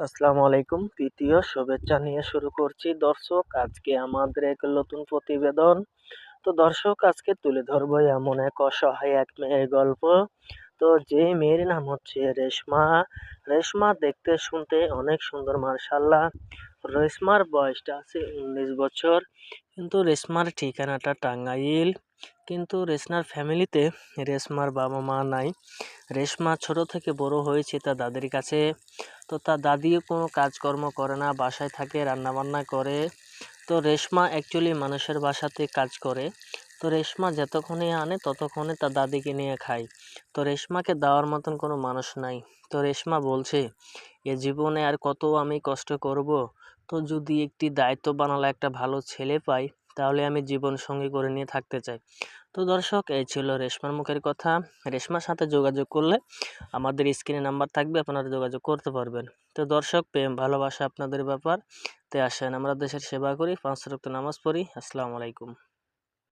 আসসালামু আলাইকুম, তৃতীয় শুভেচ্ছা নিয়ে শুরু করছি। দর্শক, আজকে আমাদের এক নতুন প্রতিবেদন। তো দর্শক, আজকে তুলে ধরবো এমন এক অসহায় এক মেয়ের গল্প। তো যে মেয়ের নাম হচ্ছে রেশমা। রেশমা দেখতে শুনতে অনেক সুন্দর মার্শাল্লাহ রেশমার বয়সটা আছে উনিশ বছর। কিন্তু রেশমার ঠিকানাটা টাঙ্গাইল। কিন্তু রেশমার ফ্যামিলিতে রেশমার বাবা মা নাই। রেশমা ছোট থেকে বড় হয়েছে তার দাদির কাছে। তো তার দাদিও কোনো কাজকর্ম করে না, বাসায় থাকে, রান্নাবান্না করে। তো রেশমা অ্যাকচুয়ালি মানুষের বাসাতে কাজ করে। তো রেশমা যতক্ষণে আনে ততক্ষণে তার দাদিকে নিয়ে খায়। তো রেশমাকে দেওয়ার মতন কোনো মানুষ নাই। তো রেশমা বলছে, এ জীবনে আর কত আমি কষ্ট করব? তো যদি একটি দায়িত্ব বানালে একটা ভালো ছেলে পাই তাহলে আমি জীবন সঙ্গী করে নিয়ে থাকতে চাই। তো দর্শক, এই ছিল রেশমার মুখের কথা। রেশমার সাথে যোগাযোগ করলে আমাদের স্ক্রিনে নাম্বার থাকবে, আপনারা যোগাযোগ করতে পারবেন। তো দর্শক, প্রেম, ভালোবাসা আপনাদের ব্যাপার। তে আসেন, আমরা দেশের সেবা করি, পাঁচ রক্ত নামাজ পড়ি। আসসালামু আলাইকুম।